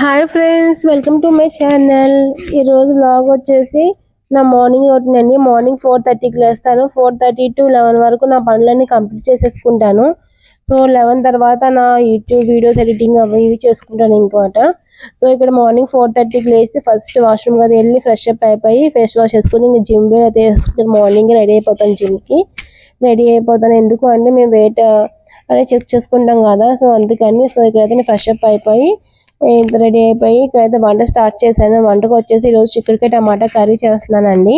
Hi friends welcome to my channel. ఈరోజు blog వచ్చేసి నా మార్నింగ్ రొటీన్ అండి. మార్నింగ్ ఫోర్ థర్టీకి లేస్తాను. ఫోర్ థర్టీ టు లెవెన్ వరకు నా పనులన్నీ కంప్లీట్ చేసేసుకుంటాను. సో లెవెన్ తర్వాత నా యూట్యూబ్ వీడియోస్ ఎడిటింగ్ అవి ఇవి చేసుకుంటాను ఇంకోట. సో ఇక్కడ మార్నింగ్ ఫోర్ థర్టీకి లేచి ఫస్ట్ వాష్రూమ్ కదా వెళ్ళి ఫ్రెష్ అప్ అయిపోయి ఫేస్ వాష్ చేసుకుని ఇంకా జిమ్ అయితే మార్నింగ్ రెడీ అయిపోతాను జిమ్కి రెడీ అయిపోతాను. ఎందుకు అంటే మేము వెయిట్ అదే చెక్ చేసుకుంటాం కదా. సో అందుకని సో ఇక్కడైతే ఫ్రెష్ అప్ అయిపోయి రెడీ అయిపోయి ఇక్కడైతే వంట స్టార్ట్ చేశాను. వంటకు వచ్చేసి ఈరోజు చిక్కుడుకాయ టమాటా కర్రీ చేస్తున్నానండి.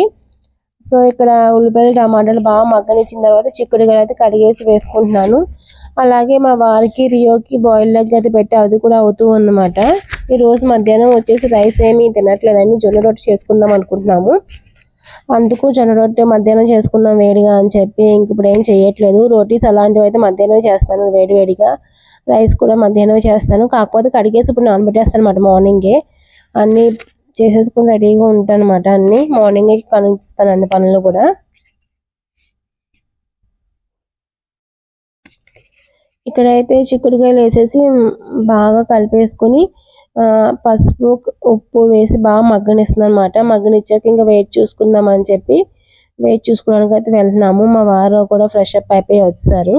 సో ఇక్కడ ఉల్లిపాయలు టమాటాలు బాగా మగ్గనిచ్చిన తర్వాత చిక్కుడుకాయ అయితే కడిగేసి వేసుకుంటున్నాను. అలాగే మా వారికి రియోకి బాయిల్ లెగ్ అయితే పెట్టి అది కూడా అవుతూ ఉందన్నమాట. ఈ రోజు మధ్యాహ్నం వచ్చేసి రైస్ ఏమీ తినట్లేదండి. జొన్న రొట్టె చేసుకుందాం అనుకుంటున్నాము. అందుకు జొన్న రొట్టె మధ్యాహ్నం చేసుకుందాం వేడిగా అని చెప్పి ఇంక ఇప్పుడు ఏం చేయట్లేదు. రోటీస్ అలాంటివి అయితే మధ్యాహ్నం చేస్తాను వేడి వేడిగా. రైస్ కూడా మధ్యాహ్నం చేస్తాను. కాకపోతే కడిగేసి ఇప్పుడు నానబెట్టేస్తాను అనమాట మార్నింగే. అన్నీ చేసేసుకుని రెడీగా ఉంటాను అనమాట అన్ని. మార్నింగే కనిపిస్తాను అన్ని పనులు కూడా. ఇక్కడైతే చిక్కుడుకాయలు వేసేసి బాగా కలిపేసుకుని పసుపు ఉప్పు వేసి బాగా మగ్గనిస్తుంది అనమాట మగ్గనిచ్చాక ఇంకా వెయిట్ చూసుకుందాం అని చెప్పి వెయిట్ చూసుకోవడానికి అయితే వెళ్తున్నాము. మా వారు కూడా ఫ్రెష్ అప్ అయిపోయి వచ్చారు.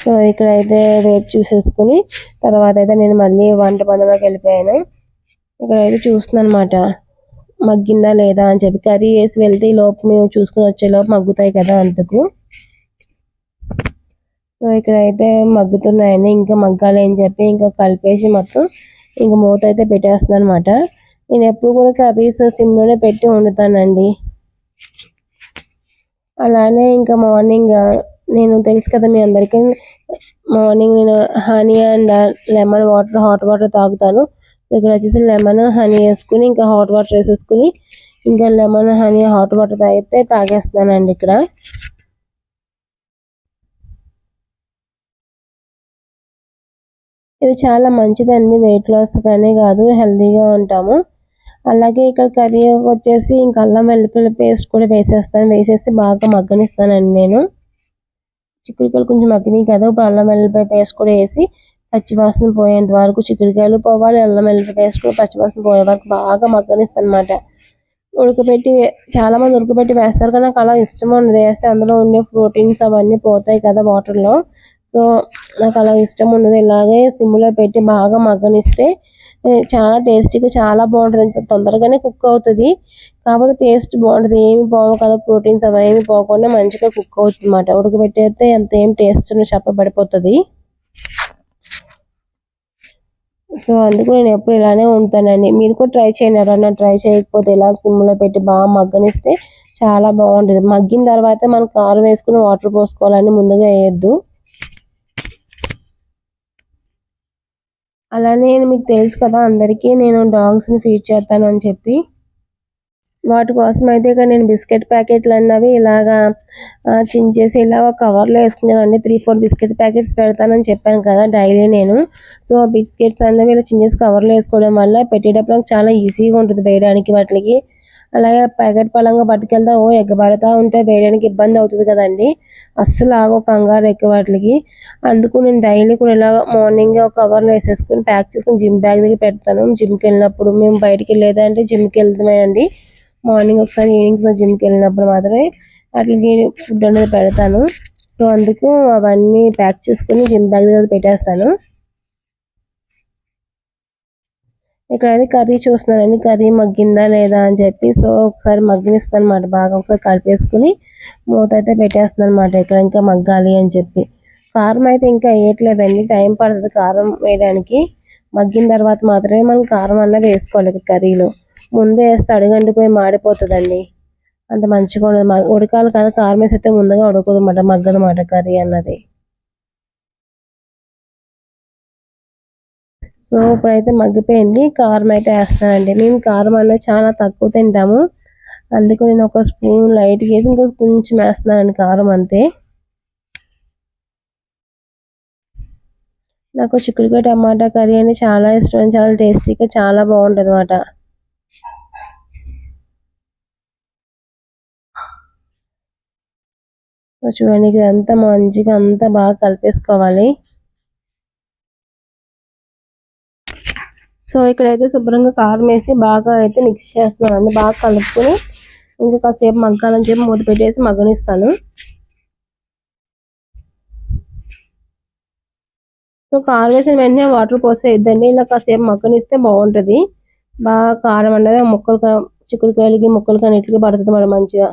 సో ఇక్కడ అయితే రేట్ చూసేసుకుని తర్వాత అయితే నేను మళ్ళీ వంట పనులోకి వెళ్ళిపోయాను. ఇక్కడ అయితే చూస్తున్నాను అనమాట మగ్గిందా లేదా అని చెప్పి. కర్రీ వేసి వెళ్తే లోపు మేము చూసుకుని వచ్చే లోపు మగ్గుతాయి కదా అందుకు సో ఇక్కడ అయితే మగ్గుతున్నాయని ఇంకా మగ్గాలి అని చెప్పి ఇంకా కలిపేసి మొత్తం ఇంకా మూత అయితే పెట్టేస్తున్నాను అనమాట నేను ఎప్పుడు కూడా కర్రీస్ సిమ్లోనే పెట్టి వండుతానండి. అలానే ఇంకా మార్నింగ్ నేను తెలుసు కదా మీ అందరికీ. మార్నింగ్ నేను honey and lemon water hot water తాగుతాను. ఇక్కడ వచ్చేసి లెమన్ హనీ వేసుకుని ఇంకా హాట్ వాటర్ వేసేసుకుని ఇంకా లెమన్ హనీ హాట్ వాటర్ తాగితే తాగేస్తానండి ఇక్కడ. ఇది చాలా మంచిదండి వెయిట్ లాస్ కానీ కాదు హెల్తీగా ఉంటాము. అలాగే ఇక్కడ కర్రీ వచ్చేసి ఇంకా అల్లం వెల్లుల్లి పేస్ట్ కూడా వేసేస్తాను వేసేసి బాగా మగ్గనిస్తానండి నేను. చిక్కుడుకాయలు కొంచెం మగ్గినాయి కదా ఇప్పుడు అల్లం ఎల్లిపాయ పేస్ట్ కూడా వేసి పచ్చివాసన పోయేంత వరకు చిక్కుడుకాయలు పోవాలి అల్లం ఎల్లిపాయ పేస్ట్ కూడా పచ్చివాసన పోయే వరకు బాగా మగ్గనిస్తాను అనమాట ఉడకబెట్టి చాలా మంది ఉడకబెట్టి వేస్తారు కానీ నాకు అలా ఇష్టం ఉండదు. వేస్తే అందులో ఉండే ప్రోటీన్స్ అవన్నీ పోతాయి కదా వాటర్లో. సో నాకు అలా ఇష్టం ఉండదు. ఇలాగే సిమ్లో పెట్టి బాగా మగ్గనిస్తే చాలా టేస్టీగా చాలా బాగుంటుంది తొందరగానే కుక్ అవుతుంది. కాకపోతే టేస్ట్ బాగుంటుంది. ఏమి పోవు కదా ప్రోటీన్స్ అవి ఏమి పోకుండా మంచిగా కుక్ అవుతుంది అన్నమాట ఉడకబెట్టేస్తే ఎంత ఏం టేస్ట్ చెప్పబడిపోతుంది సో అందుకు నేను ఎప్పుడు ఇలానే ఉంటానండి మీరు కూడా ట్రై చేయండి. ఎవరన్నా ట్రై చేయకపోతే ఇలా సిమ్లో పెట్టి బాగా మగ్గనిస్తే చాలా బాగుంటుంది. మగ్గిన తర్వాత మనం కారం వేసుకుని వాటర్ పోసుకోవాలని ముందుగా వేయద్దు. అలానే మీకు తెలుసు కదా అందరికీ నేను డాగ్స్ని ఫీడ్ చేస్తాను అని చెప్పి. వాటి కోసం అయితే ఇక్కడ నేను బిస్కెట్ ప్యాకెట్లు అన్నవి ఇలాగా చించేసి ఇలా ఒక కవర్లో వేసుకున్నానండి త్రీ ఫోర్ బిస్కెట్ ప్యాకెట్స్ పెడతానని చెప్పాను కదా డైలీ నేను. సో ఆ బిస్కెట్స్ అన్నవి ఇలా చించేసి కవర్లో వేసుకోవడం వల్ల పెట్టేటప్పుడు చాలా ఈజీగా ఉంటుంది వేయడానికి వాటికి. అలాగే ప్యాకెట్ పలంగా పట్టుకెళ్తా ఓ ఎగ్గబడతా ఉంటే వేయడానికి ఇబ్బంది అవుతుంది కదండి. అస్సలు ఆగో కంగారు ఎక్కువ వాటికి. అందుకు నేను డైలీ కూడా ఇలా మార్నింగ్ ఒక కవర్లో వేసేసుకుని ప్యాక్ చేసుకుని జిమ్ బ్యాగ్ దగ్గర పెడతాను. జిమ్కి వెళ్ళినప్పుడు మేము బయటికి వెళ్ళేదంటే జిమ్కి వెళ్తామండి మార్నింగ్ ఒకసారి ఈవినింగ్ జిమ్కి వెళ్ళినప్పుడు మాత్రమే వాటికి ఫుడ్ అనేది పెడతాను. సో అందుకు అవన్నీ ప్యాక్ చేసుకుని జిమ్ బ్యాగ్ దగ్గర పెట్టేస్తాను. ఇక్కడైతే కర్రీ చూస్తున్నానండి. కర్రీ మగ్గిందా లేదా అని చెప్పి సో ఒకసారి మగ్గినిస్తాను అనమాట బాగా ఒకసారి కలిపేసుకుని మూత అయితే పెట్టేస్తున్నాను అనమాట ఇక్కడ ఇంకా మగ్గాలి అని చెప్పి. కారం అయితే ఇంకా వేయట్లేదండి. టైం పడుతుంది కారం వేయడానికి. మగ్గిన తర్వాత మాత్రమే మనం కారం అన్నది వేసుకోవాలి కర్రీలో. ముందే వేస్తే అడుగంటిపోయి మాడిపోతుందండి. అంత మంచిగా ఉండదు. ఉడకాలి కదా. కారం వేసి అయితే ముందుగా ఉడకదు అన్నమాట మగ్గదు మాట కర్రీ అన్నది. సో ఇప్పుడైతే మగ్గిపోయింది. కారం అయితే వేస్తానండి మేము కారం అనేది చాలా తక్కువ తింటాము. అందుకు నేను ఒక స్పూన్ లైట్గా వేసి ఇంకో కొంచెం వేస్తున్నానండి కారం అంతే. నాకు చిక్కుడుకాయ టమాటా కర్రీ అని చాలా ఇష్టం చాలా టేస్టీగా చాలా బాగుంటుంది అనమాట చూడండి ఇదంతా మంచిగా అంతా బాగా కలిపేసుకోవాలి. సో ఇక్కడైతే శుభ్రంగా కారం వేసి బాగా అయితే మిక్స్ చేస్తున్నాను. బాగా కలుపుకొని ఇంకా కాసేపు మగ్గాలని చెప్పి మూత పెట్టేసి మగ్గనిస్తాను. సో కారం వేసిన వెంటనే వాటర్ పోసేద్దండి ఇలా కాసేపు మగ్గనిస్తే బాగుంటుంది. బాగా కారం అనేది ముక్కలు చిక్కుడుకాయలకి ముక్కలకి అన్నిటికీ పడుతుంది మనం మంచిగా.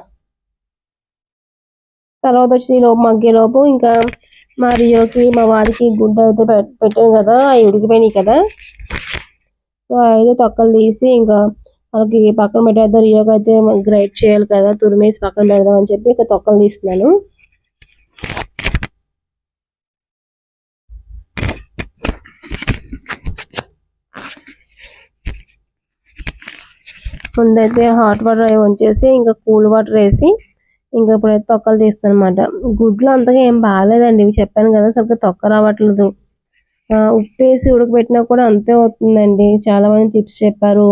తర్వాత వచ్చి లోపు మగ్గే లోపు ఇంకా మా రియోకి మా వారికి గుడ్డ అయితే పెట్టాను కదా అవి ఉడికిపోయినాయి కదా. అయితే తొక్కలు తీసి ఇంకా వాళ్ళకి పక్కన పెట్టేద్దాం రియోగా అయితే గ్రైడ్ చేయాలి కదా తురిమేసి పక్కన పెడదాం అని చెప్పి ఇక తొక్కలు తీస్తున్నాను. ముందైతే హాట్ వాటర్ అవి ఇంకా కూల్ వాటర్ వేసి ఇంకా ఇప్పుడైతే తొక్కలు తీస్తాను అనమాట గుడ్లు అంతగా ఏం బాగాలేదండి ఇవి చెప్పాను కదా సరిగ్గా తొక్క రావట్లేదు. ఉప్పు వేసి ఉడకబెట్టినా కూడా అంతే అవుతుందండి. చాలా మంది టిప్స్ చెప్పారు.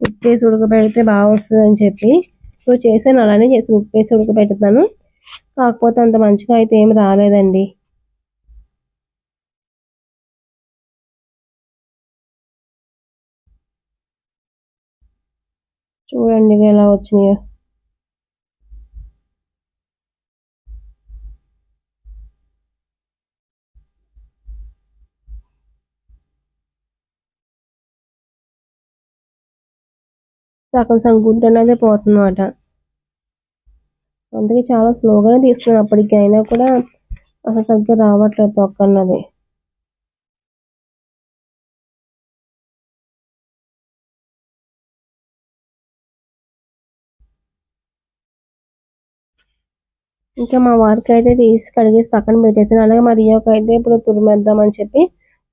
ఉప్పు వేసి ఉడకబెడితే బాగా వస్తుంది అని చెప్పి. సో చేశాను. అలానే చేసి వేసి ఉడకబెడతాను. కాకపోతే అంత మంచిగా అయితే ఏమి రాలేదండి. చూడండి ఎలా వచ్చినాయో. సగం సగం అనేది పోతుందన్నమాట. అందుకే చాలా స్లోగానే తీస్తున్నాను. అప్పటికి అయినా కూడా అసలు సరిగ్గా రావట్లేదు తొక్క అన్నది ఇంకా మా వారికి అయితే తీసి కడిగేసి పక్కన పెట్టేసాను అలాగే మా రియోకి అయితే ఇప్పుడు తురిమేద్దామని చెప్పి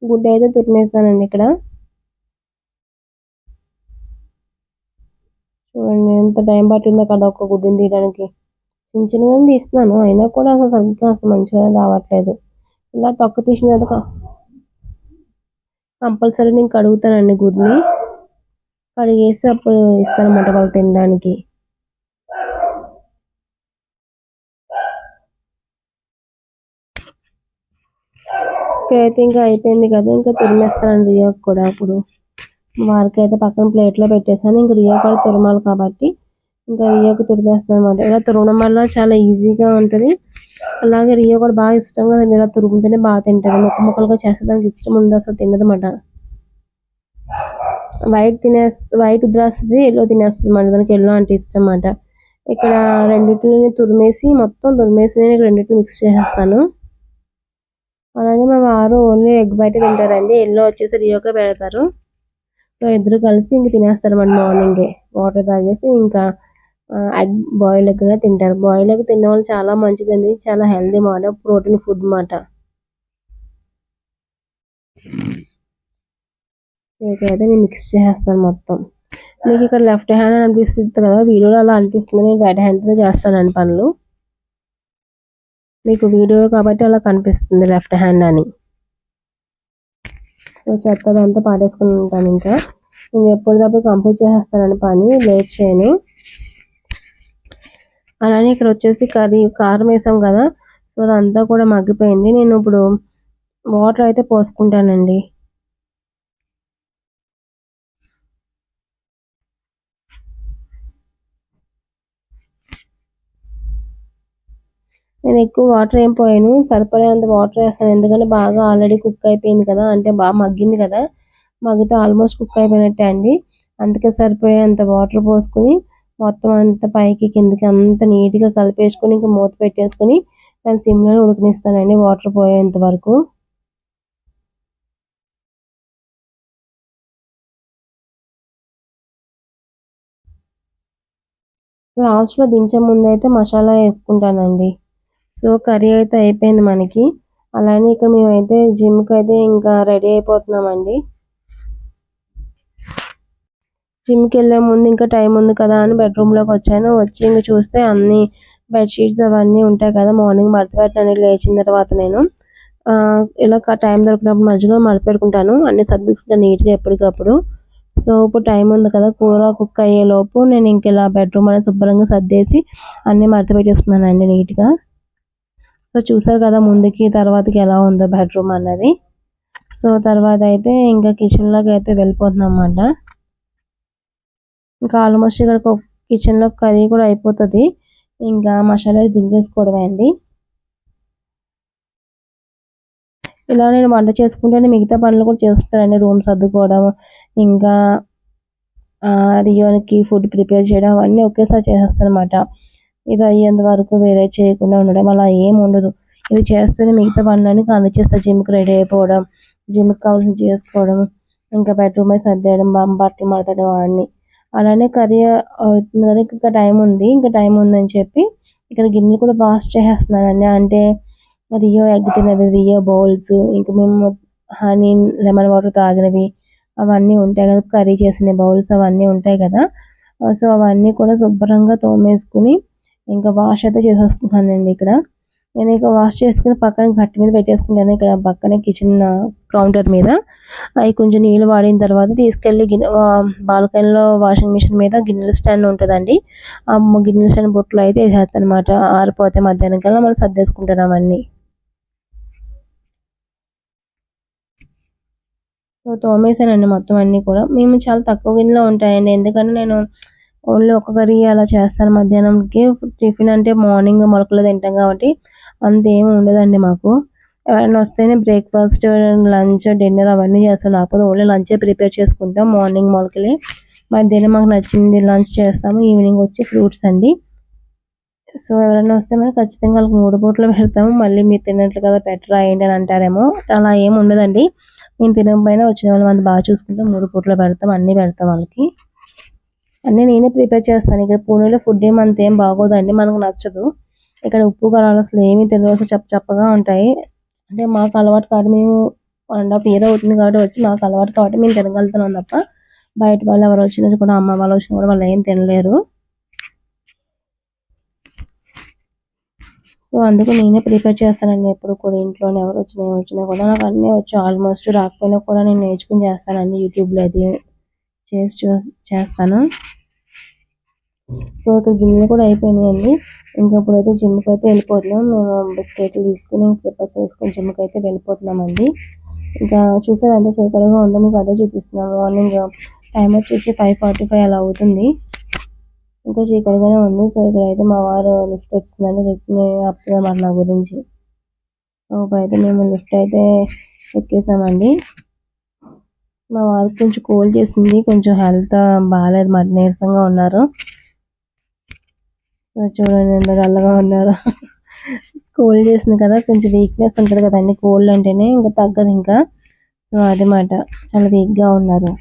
గుడ్డ అయితే తురిమేసానండి ఇక్కడ. చూడండి ఎంత టైం పట్టిందో కదా ఒక గుడ్డుని తీయడానికి. చిన్న చిన్నగా తీస్తున్నాను అయినా కూడా అసలు సరిగ్గా అసలు మంచిగా రావట్లేదు. ఇలా తొక్క తీసిన తర్వాత కంపల్సరీ నేను కడుగుతానండి గుడ్ని. కడిగేసి అప్పుడు ఇస్తాను అన్నమాట వాళ్ళు తినడానికి. ఇక్కడైతే ఇంకా అయిపోయింది కదా ఇంకా తురిమేస్తానండి కూడా అప్పుడు. వారికి అయితే పక్కన ప్లేట్లో పెట్టేసాను ఇంకా రియో కూడా తురమాలి కాబట్టి ఇంకా రియోకి తురిమేస్తాను అనమాట ఇలా తురమడం వల్ల చాలా ఈజీగా ఉంటుంది. అలాగే రియో కూడా బాగా ఇష్టంగా ఇలా తురుగుతూనే బాగా తింటారు. ముక్క ముక్కలుగా చేస్తే దానికి ఇష్టం ఉండదు. అసలు తినదన్నమాట. వైట్ తినేస్తే వైట్ ఉద్రాస్తుంది ఎల్లో తినేస్తుంది అన్నమాట దానికి ఎల్లో అంటే ఇష్టం అన్నమాట ఇక్కడ రెండింటిని తురిమేసి మొత్తం తురిమేసి నేను రెండింటిని మిక్స్ చేసేస్తాను. అలాగే మా వారు ఓన్లీ ఎగ్ బయట తింటారండి. ఎల్లో వచ్చేసి రియోకే పెడతారు. సో ఇద్దరు కలిసి ఇంక తినేస్తారు మన మార్నింగే వాటర్ తాగేసి ఇంకా ఎగ్ బాయిల్ ఎగ్ కూడా తింటారు. బాయిల్ ఎగ్ తిన్న వాళ్ళు చాలా మంచిదండి. చాలా హెల్దీ మాట ప్రోటీన్ ఫుడ్ మాట. ఇకైతే నేను మిక్స్ చేసేస్తాను మొత్తం. మీకు ఇక్కడ లెఫ్ట్ హ్యాండ్ అనిపిస్తుంది కదా వీడియోలో అలా అనిపిస్తుంది. నేను రైట్ హ్యాండ్తో చేస్తానండి పనులు. మీకు వీడియో కాబట్టి అలా కనిపిస్తుంది లెఫ్ట్ హ్యాండ్ అని. సో చెత్తదంతా పాడేసుకుని ఉంటాను ఇంకా. నేను ఎప్పటికప్పుడు కంప్లీట్ చేసేస్తానని పని లేట్ చేయను. అలానే ఇక్కడ వచ్చేసి కర్రీ కారం వేసాం కదా సో అదంతా కూడా మగ్గిపోయింది. నేను ఇప్పుడు వాటర్ అయితే పోసుకుంటానండి. నేను ఎక్కువ వాటర్ ఏం పోయాను. సరిపడేంత వాటర్ వేస్తాను. ఎందుకంటే బాగా ఆల్రెడీ కుక్ అయిపోయింది కదా. అంటే బాగా మగ్గింది కదా. మగ్గితే ఆల్మోస్ట్ కుక్ అయిపోయినట్టే అండి. అందుకే సరిపోయేంత వాటర్ పోసుకొని మొత్తం అంత పైకి కిందకి అంత నీట్గా కలిపేసుకొని ఇంకా మూత పెట్టేసుకొని దాని సిమ్లో ఉడికినిస్తానండి వాటర్ పోయేంత వరకు. లాస్ట్లో దించే ముందు అయితే మసాలా వేసుకుంటానండి. సో కర్రీ అయితే అయిపోయింది మనకి. అలానే ఇక్కడ మేమైతే జిమ్కి అయితే ఇంకా రెడీ అయిపోతున్నామండి. జిమ్కి వెళ్ళే ముందు ఇంకా టైం ఉంది కదా అని బెడ్రూమ్లోకి వచ్చాను. వచ్చి ఇంక చూస్తే అన్ని బెడ్షీట్స్ అవన్నీ ఉంటాయి కదా. మార్నింగ్ మడత లేచిన తర్వాత నేను ఇలా టైం దొరికినప్పుడు మధ్యలో మడత పెట్టుకుంటాను. అన్ని సర్దిసుకుంటాను నీట్గా ఎప్పటికప్పుడు. సో ఇప్పుడు టైం ఉంది కదా. కూర కుక్ అయ్యే లోపు నేను ఇంక ఇలా బెడ్రూమ్ అనేది శుభ్రంగా సర్దేసి అన్నీ మడత పెట్టేసుకున్నాను నీట్గా. సో చూసారు కదా ముందుకి తర్వాతకి ఎలా ఉందో బెడ్రూమ్ అన్నది. సో తర్వాత అయితే ఇంకా కిచెన్లోకి అయితే వెళ్ళిపోతున్నాం అన్నమాట. ఇంకా ఆల్మోస్ట్ ఇక్కడ కిచెన్లో కర్రీ కూడా అయిపోతుంది. ఇంకా మసాలా దించేసుకోవడమే అండి. ఇలా నేను వంట చేసుకుంటేనే మిగతా పనులు కూడా చేస్తానండి రూమ్ సర్దుకోవడం ఇంకా రియోన్కి ఫుడ్ ప్రిపేర్ చేయడం అన్నీ ఒకేసారి చేసేస్తాను అనమాట ఇది అయ్యేంత వరకు వేరే చేయకుండా ఉండడం. అలా ఏం ఉండదు. ఇది చేస్తూనే మిగతా పనులన్నీ కంప్లీట్ చేస్తా జిమ్కి రెడీ అయిపోవడం జిమ్కి కావాల్సిన చేసుకోవడం ఇంకా బెడ్రూమ్ అయితే సర్దేయడం బట్టలు మడతడం అవన్నీ. అలానే కర్రీ అవుతుంది కదా ఇంకా టైం ఉంది. ఇంకా టైం ఉందని చెప్పి ఇక్కడ గిన్నెలు కూడా వాష్ చేసేస్తున్నానండి. అంటే రియో ఎగ్ తిన్నది రియో బౌల్స్ ఇంకా మేము హనీ లెమన్ వాటర్ తాగినవి అవన్నీ ఉంటాయి కదా. కర్రీ చేసిన బౌల్స్ అవన్నీ ఉంటాయి కదా. సో అవన్నీ కూడా శుభ్రంగా తోమేసుకుని ఇంకా వాష్ అయితే చేసేసుకుంటానండి ఇక్కడ. నేను ఇక వాష్ చేసుకుని పక్కన గట్టి మీద పెట్టేసుకుంటాను ఇక్కడ పక్కనే కిచెన్ కౌంటర్ మీద. అవి కొంచెం నీళ్ళు వాడిన తర్వాత తీసుకెళ్ళి గిన్నె బాల్కనీలో వాషింగ్ మిషన్ మీద గిన్నెల స్టాండ్ ఉంటుందండి. ఆ గిన్నెల స్టాండ్ బొట్లు అయితే వేసేస్తాను అనమాట ఆరిపోతే మధ్యాహ్నం కల్లా మనం సర్దేసుకుంటాను అవన్నీ. సో తోమేసానండి మొత్తం అన్నీ కూడా. మేము చాలా తక్కువ గిన్నెలో ఉంటాయండి. ఎందుకంటే నేను ఓన్లీ ఒక కర్రీ అలా చేస్తాను మధ్యాహ్నంకి. టిఫిన్ అంటే మార్నింగ్ మొలకలు తింటాం కాబట్టి అంత ఏమి ఉండదండి మాకు. ఎవరైనా వస్తేనే బ్రేక్ఫాస్ట్ లంచ్ డిన్నర్ అవన్నీ చేస్తాం. లేకపోతే ఓన్లీ లంచే ప్రిపేర్ చేసుకుంటాం మార్నింగ్ మొలకలే. మధ్యాహ్నం మాకు నచ్చింది లంచ్ చేస్తాము. ఈవినింగ్ వచ్చి ఫ్రూట్స్ అండి. సో ఎవరైనా వస్తే మనం ఖచ్చితంగా వాళ్ళకి మూడు పూటలు పెడతాము. మళ్ళీ మీరు తిన్నట్లు కదా పెట్టరా ఏంటి అని అంటారేమో. అలా ఏమి ఉండదండి. మేము తినకపోయినా వచ్చిన వాళ్ళు మనం బాగా చూసుకుంటాం. మూడు పూటలు పెడతాం అన్నీ పెడతాం వాళ్ళకి. అన్నీ నేనే ప్రిపేర్ చేస్తాను. ఇక్కడ పూణేలో ఫుడ్ ఏం అంత ఏం బాగోదండి మనకు నచ్చదు. ఇక్కడ ఉప్పు కారాలు అసలు ఏమీ తెలియదు చప్ప చప్పగా ఉంటాయి. అంటే మాకు అలవాటు కాబట్టి మేము వన్ అండ్ హాఫ్ ఇయర్ అవుతుంది కాబట్టి వచ్చి మాకు అలవాటు కాబట్టి మేము తినగలుగుతున్నాం తప్ప బయట వాళ్ళు ఎవరు వచ్చినా కూడా అమ్మ వాళ్ళు వచ్చినా కూడా వాళ్ళు ఏం తినలేరు. సో అందుకు నేనే ప్రిపేర్ చేస్తానండి. ఎప్పుడు కూడా ఇంట్లోనే ఎవరు వచ్చినా ఏమి వచ్చినా కూడా నాకు అన్నీ వచ్చు. ఆల్మోస్ట్ రాకపోయినా కూడా నేను నేర్చుకుని చేస్తానండి యూట్యూబ్లో అది. చేసి చేస్తాను. సో ఇక్కడ గిన్నెలు కూడా అయిపోయినాయండి. ఇంకా ఇప్పుడైతే జిమ్కి అయితే వెళ్ళిపోతున్నాం. మేము బిస్కెట్లు తీసుకుని ప్రిపేర్ చేసుకుని జిమ్కి అయితే వెళ్ళిపోతున్నామండి. ఇంకా చూసారు ఎంత చీకటిగా ఉందో మీకు అదే చూపిస్తున్నాం. మార్నింగ్ టైం వచ్చేసి ఫైవ్ ఫార్టీ ఫైవ్ అలా అవుతుంది. ఇంకా చీకటిగానే ఉంది. సో ఇక్కడ అయితే మా వారు లిఫ్ట్ వచ్చిందండి. లిఫ్ట్ ఆపుతున్నారు నా గురించి. ఇప్పుడైతే మేము లిఫ్ట్ అయితే ఎక్కేసామండి. మా వారికి కొంచెం కోల్డ్ చేసింది. కొంచెం హెల్త్ బాగాలేదు. మరి నీరసంగా ఉన్నారు. చూడండి ఎంత చల్లగా ఉన్నారు. కోల్డ్ చేసింది కదా. కొంచెం వీక్నెస్ ఉంటుంది కదండి. కోల్డ్ అంటేనే ఇంకా తగ్గదు ఇంకా. సో అది మాట. చాలా వీక్గా ఉన్నారు.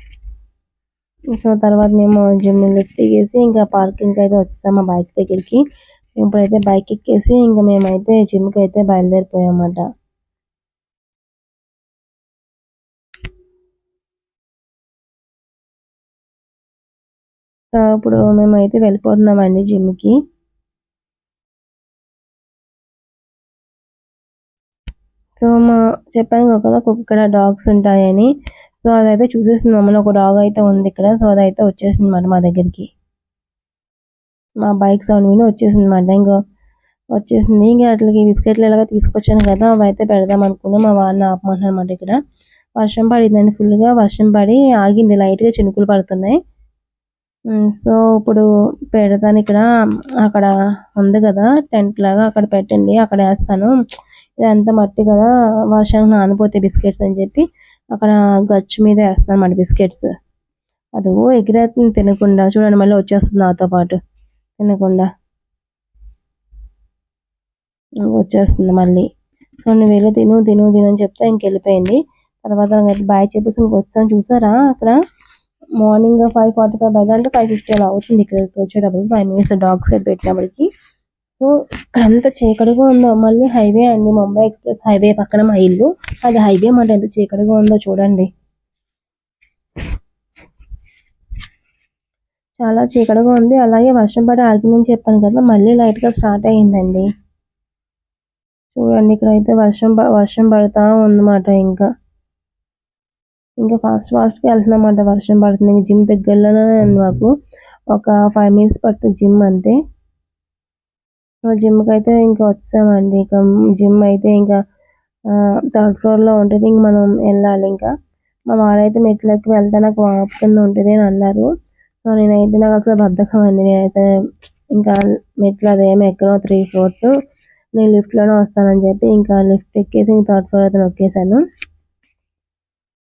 సో తర్వాత మేము జిమ్ లిఫ్ట్ ఎక్కేసి ఇంకా పార్కింగ్ అయితే వచ్చేసాం మా బైక్ దగ్గరికి. ఇప్పుడైతే బైక్ ఎక్కేసి ఇంకా మేమైతే జిమ్కి అయితే బయలుదేరిపోయామన్నమాట ఇప్పుడు మేమైతే వెళ్ళిపోతున్నామండి జిమ్కి. సో మా చెప్పాను కదా ఇక్కడ డాగ్స్ ఉంటాయని. సో అదైతే చూసేసింది మమ్మల్ని ఒక డాగ్ అయితే ఉంది ఇక్కడ. సో అదైతే వచ్చేసింది అనమాట మా దగ్గరికి. మా బైక్ సౌండ్ విని వచ్చేసింది అనమాట ఇంకా వచ్చేసింది ఇంకా అట్లకి బిస్కెట్లు ఎలాగ తీసుకొచ్చాను కదా అవి అయితే పెడదాం అనుకున్నాం. మా వారిని ఆపమంటున్నాను అనమాట ఇక్కడ. వర్షం పడిందండి ఫుల్గా వర్షం పడి ఆగింది. లైట్గా చినుకులు పడుతున్నాయి. సో ఇప్పుడు పెడతాను ఇక్కడ అక్కడ ఉంది కదా టెంట్ లాగా అక్కడ పెట్టండి అక్కడ వేస్తాను. ఇదంతా మట్టి కదా వర్షం నానిపోతే బిస్కెట్స్ అని చెప్పి అక్కడ గచ్చు మీద వేస్తాను అన్నమాట బిస్కెట్స్. అదో ఎగిరేస్తుంది తినకుండా చూడండి మళ్ళీ వచ్చేస్తుంది నాతో పాటు తినకుండా. వచ్చేస్తుంది మళ్ళీ. సో నువ్వు వెళ్ళి తిను తిను తిను అని చెప్తే ఇంకెళ్ళిపోయింది. తర్వాత బాయ్ చెప్పేసి ఇంకొచ్చాను చూసారా అక్కడ? మార్నింగ్ ఫైవ్ ఫార్టీ ఫైవ్ బయట అంటే ఫైవ్ ఫిఫ్టీ అలా అవుతుంది ఇక్కడికి వచ్చేటప్పటికి. ఫైవ్ మినిట్స్ డాగ్ సైడ్ పెట్టినప్పటికి. సో ఇక్కడ చీకటిగా ఉందో మళ్ళీ హైవే అండి ముంబై ఎక్స్ప్రెస్ హైవే పక్కన మా ఇల్లు. అది హైవే మాట ఎంత చీకటిగా ఉందో చూడండి. చాలా చీకటిగా ఉంది. అలాగే వర్షం పడి ఆగిందని చెప్పాను కదా మళ్ళీ లైట్గా స్టార్ట్ అయ్యిందండి. చూడండి ఇక్కడ అయితే వర్షం వర్షం పడతా ఉందన్నమాట ఇంకా. ఇంకా ఫాస్ట్ ఫాస్ట్గా వెళ్తున్నమాట. వర్షం పడుతుంది. జిమ్ దగ్గరలోనే మాకు. ఒక ఫైవ్ మినిట్స్ పడుతుంది జిమ్ అంతే. జిమ్కి అయితే ఇంకా వచ్చామండి. ఇంకా జిమ్ అయితే ఇంకా థర్డ్ ఫ్లోర్లో ఉంటుంది. ఇంక మనం వెళ్ళాలి ఇంకా. మా వాడైతే మెట్లకి వెళ్తే నాకు వాపుతుంది ఉంటుంది అని అన్నారు. సో నేనైతే నాకు అసలు బద్ధకం అండి. నేనైతే ఇంకా మెట్లు అదేమి ఎక్కడో త్రీ ఫ్లోర్స్ నేను లిఫ్ట్లోనే వస్తానని చెప్పి ఇంకా లిఫ్ట్ ఎక్కేసి థర్డ్ ఫ్లోర్ అయితే నొక్కేసాను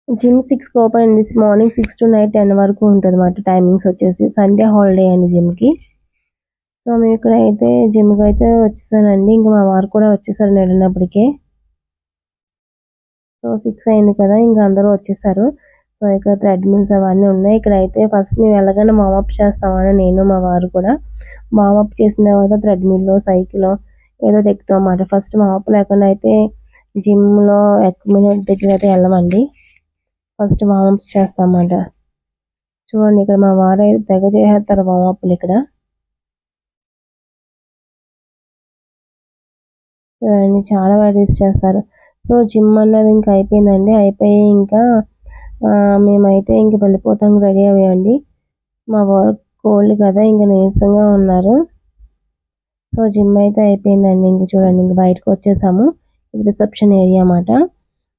జిమ్ సిక్స్కి ఓపెన్ అయింది morning six to night ten వరకు ఉంటుంది అన్నమాట టైమింగ్స్ వచ్చేసి. సండే హాలిడే అండి జిమ్కి. సో మేము ఇక్కడ అయితే జిమ్కి అయితే వచ్చేసానండి. ఇంకా మా వారు కూడా వచ్చేసారు నేను వెళ్ళినప్పటికే సో సిక్స్ అయింది కదా ఇంకా అందరూ వచ్చేసారు. సో ఇక్కడ థ్రెడ్మిల్స్ అవన్నీ ఉన్నాయి. ఇక్కడ అయితే ఫస్ట్ మేము వెళ్ళగానే వామప్ చేస్తామని నేను మా వారు కూడా. వామప్ చేసిన తర్వాత థ్రెడ్మిల్లో సైకిల్ ఏదో ఎక్కుతాం అన్నమాట ఫస్ట్ వామప్ లేకుండా అయితే జిమ్లో ఎక్విప్మెంట్ దగ్గర అయితే వెళ్ళమండి. ఫస్ట్ వామప్స్ చేస్తామన్నమాట. చూడండి ఇక్కడ మా వారు అయితే తెగ చేసేస్తారు వామప్లు ఇక్కడ. చూడండి చాలా వెరైటీస్ చేస్తారు. సో జిమ్ అన్నది ఇంకా అయిపోయిందండి. అయిపోయి ఇంకా మేమైతే ఇంక వెళ్ళిపోతాం రెడీ అయ్యండి మా వర్క్ కోల్డ్ కదా ఇంకా నీరసంగా ఉన్నారు. సో జిమ్ అయితే అయిపోయిందండి. ఇంక చూడండి ఇంక బయటకు వచ్చేసాము. ఇది రిసెప్షన్ ఏరియా అన్నమాట.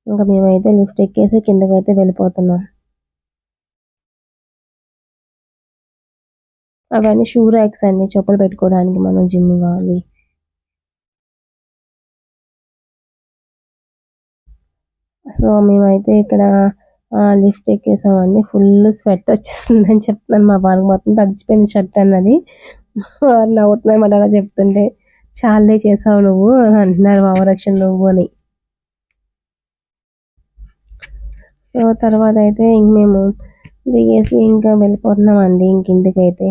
ఇంకా మేమైతే లిఫ్ట్ ఎక్కేసి కిందకి అయితే వెళ్ళిపోతున్నాం. అవన్నీ షూ ర్యాక్స్ అన్ని చెప్పులు పెట్టుకోవడానికి మనం జిమ్ కావాలి. సో మేమైతే ఇక్కడ లిఫ్ట్ ఎక్కేసామండి. ఫుల్ స్వెట్ వచ్చేస్తుంది అని చెప్తున్నాను. మా వాళ్ళకి మొత్తం తడిచిపోయింది షర్ట్ అన్నది. వారు నవ్వుతున్నాయి మాట అలా చెప్తుంటే. చాలే చేసావు నువ్వు అని అంటున్నారు మామరక్షణ నువ్వు అని. సో తర్వాత అయితే ఇంక మేము దిగేసి ఇంకా వెళ్ళిపోతున్నాం అండి ఇంక ఇంటికి అయితే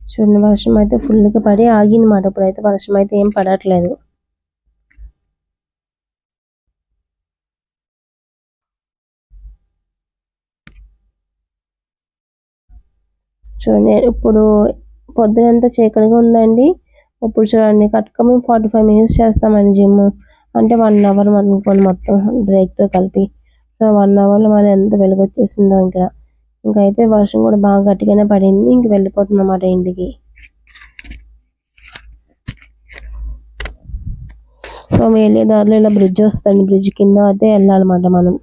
చూడండి వర్షం అయితే ఫుల్గా పడి ఆగింది మాట. ఇప్పుడైతే వర్షం అయితే ఏం పడట్లేదు. చూడండి ఇప్పుడు పొద్దునంతా చీకటిగా ఉందండి. ఇప్పుడు చూడండి కరెక్ట్గా మేము ఫార్టీ ఫైవ్ మినిట్స్ చేస్తామండి జిమ్ అంటే వన్ అవర్ అనుకోండి మొత్తం బ్రేక్తో కలిపి. సో వన్ అవర్లో మరి ఎంత వెలుగు వచ్చేసిందో ఇంకా. ఇంకైతే వర్షం కూడా బాగా గట్టిగానే పడింది ఇంక వెళ్ళిపోతుంది అన్నమాట ఇంటికి. సో వెళ్ళే దారిలో ఇలా బ్రిడ్జ్ వస్తుంది బ్రిడ్జ్ కింద అయితే వెళ్ళాలన్నమాట మనం.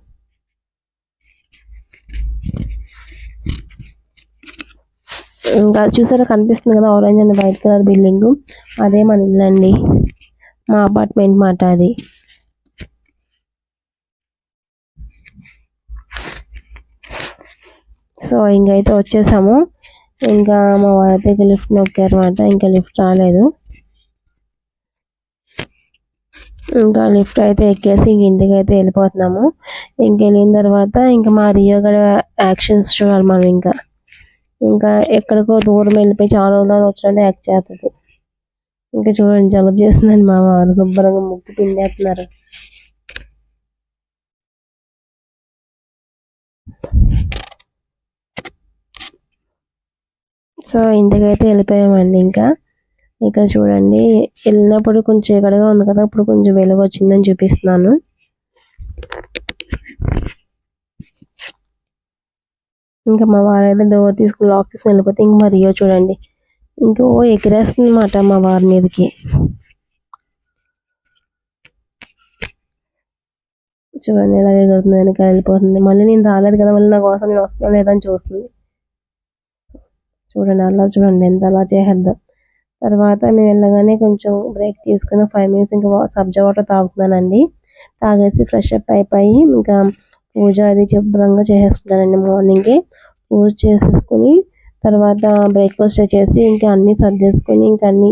ఇంకా చూసారా కనిపిస్తుంది కదా orange and white colour building అదే మన ఇల్లు అండి మా అపార్ట్మెంట్ మాట అది. సో ఇంకైతే వచ్చేసాము. ఇంకా మా వారైతే లిఫ్ట్ నొక్కారనమాట ఇంకా లిఫ్ట్ రాలేదు. ఇంకా లిఫ్ట్ అయితే ఎక్కేసి ఇంక ఇంటికి అయితే వెళ్ళిపోతున్నాము. ఇంక వెళ్ళిన తర్వాత ఇంకా మా రియో గడ యాక్షన్స్ చూడాలి మనం ఇంకా. ఇంకా ఎక్కడికో దూరం వెళ్ళిపోయి చాలా రోజులు వచ్చినట్టు యాక్ట్ చేస్తుంది. ఇంకా చూడండి జలుబు చేస్తుందండి మా వారు శుభ్రంగా ముక్కు పిండేస్తున్నారు. సో ఇంటికి అయితే వెళ్ళిపోయామండి ఇంకా. ఇక్కడ చూడండి వెళ్ళినప్పుడు కొంచెం చీకటిగా ఉంది కదా ఇప్పుడు కొంచెం వెలుగు వచ్చిందని చూపిస్తున్నాను. ఇంకా మా వారైతే డోర్ తీసుకుని లాక్ తీసుకుని వెళ్ళిపోతే ఇంక మా రియో చూడండి. ఇంకో ఎగిరేస్తుంది అనమాట మా వారి మీదకి. చూడండి ఎలా ఎగురుతుంది వెనక వెళ్ళిపోతుంది. మళ్ళీ నేను రాలేదు కదా మళ్ళీ నా కోసం నేను వస్తున్నా లేదని చూస్తుంది. చూడండి అలా చూడండి ఎంత అలా చేసేద్దాం. తర్వాత మేము వెళ్ళగానే కొంచెం బ్రేక్ తీసుకుని ఫైవ్ మినిట్స్ ఇంకా సబ్జా వాటర్ తాగుతున్నానండి. తాగేసి ఫ్రెష్ అప్ అయిపోయి ఇంకా పూజ అది శుభ్రంగా చేసేసుకుంటానండి మార్నింగే పూజ చేసేసుకుని తర్వాత బ్రేక్ఫాస్ట్ చేసి ఇంకా అన్నీ సర్దేసుకొని ఇంకా అన్ని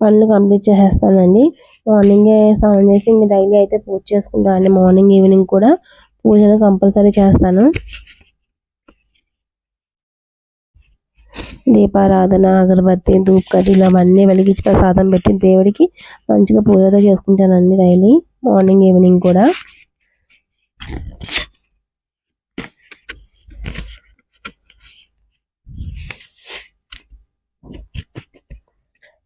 పనులు కంప్లీట్ చేసేస్తానండి. మార్నింగే స్నానం చేసి ఇంకా డైలీ అయితే పూజ చేసుకుంటానండి మార్నింగ్ ఈవినింగ్ కూడా పూజను కంపల్సరీ చేస్తాను. దీపారాధన అగరబత్తి ఇలా అవన్నీ వెలిగించి ప్రసాదం పెట్టి దేవుడికి మంచిగా పూజతో చేసుకుంటానండి డైలీ. మార్నింగ్ ఈవినింగ్ కూడా.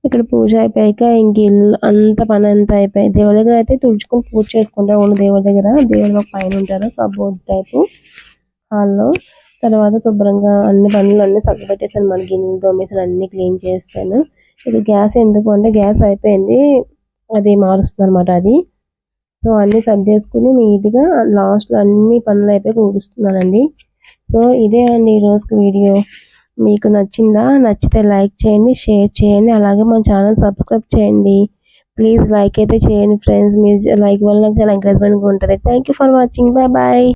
ఇక్కడ పూజ అయిపోయాక ఇంక ఇల్లు అంత పని అంతా అయిపోయి దేవుడి దగ్గర అయితే తుడుచుకొని పూజ చేసుకుంటా ఉన్న దేవుడి దగ్గర. దేవుడు ఒక పైన ఉంటారు కబోర్డ్ టైపు హాల్లో. తర్వాత శుభ్రంగా అన్ని పనులు అన్ని సగ్గుపెట్టేసాను మన గిన్నెలు తోమేసాను అన్ని క్లీన్ చేస్తాను. ఇది గ్యాస్ ఎందుకు అంటే గ్యాస్ అయిపోయింది. అది మారుస్తుంది అనమాట అది. సో అన్ని సర్దేసుకుని నీట్గా లాస్ట్లో అన్ని పనులు అయిపోయి కూడుస్తున్నానండి సో ఇదే అండి ఈ రోజుకి వీడియో. మీకు నచ్చిందా? నచ్చితే లైక్ చేయండి షేర్ చేయండి. అలాగే మన ఛానల్ సబ్స్క్రైబ్ చేయండి. ప్లీజ్ లైక్ అయితే చేయండి ఫ్రెండ్స్. మీ లైక్ వల్ల నాకు చాలా ఎంకరేజ్మెంట్గా ఉంటుంది. Thank you for watching. Bye bye.